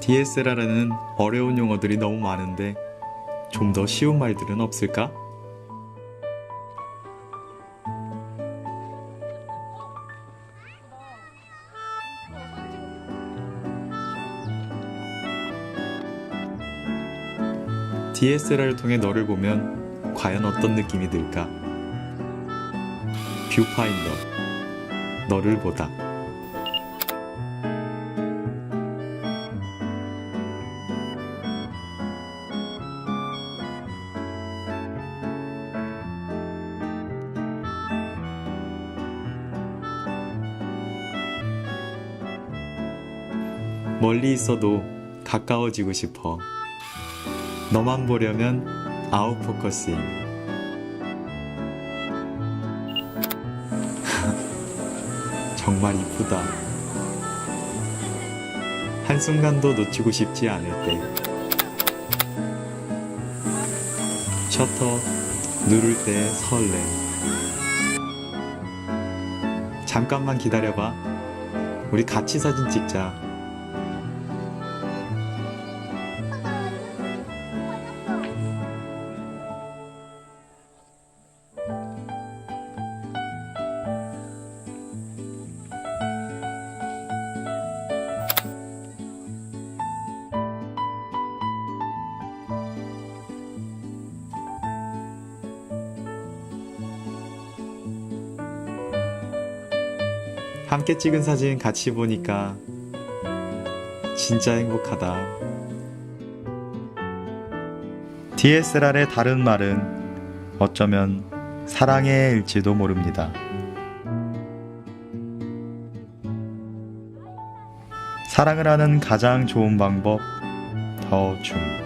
DSLR에는 어려운 용어들이 너무 많은데 좀 더 쉬운 말들은 없을까? DSLR을 통해 너를 보면 과연 어떤 느낌이 들까? 뷰파인더 너를 보다 멀리 있어도 가까워지고 싶어. 너만 보려면 아웃포커싱. 정말 이쁘다. 한순간도 놓치고 싶지 않을 때. 셔터 누를 때 설레. 잠깐만 기다려봐. 우리 같이 사진 찍자. 함께 찍은 사진 같이 보니까 진짜 행복하다. DSLR의 다른 말은 어쩌면 사랑해일지도 모릅니다. 사랑을 하는 가장 좋은 방법, 더 줌.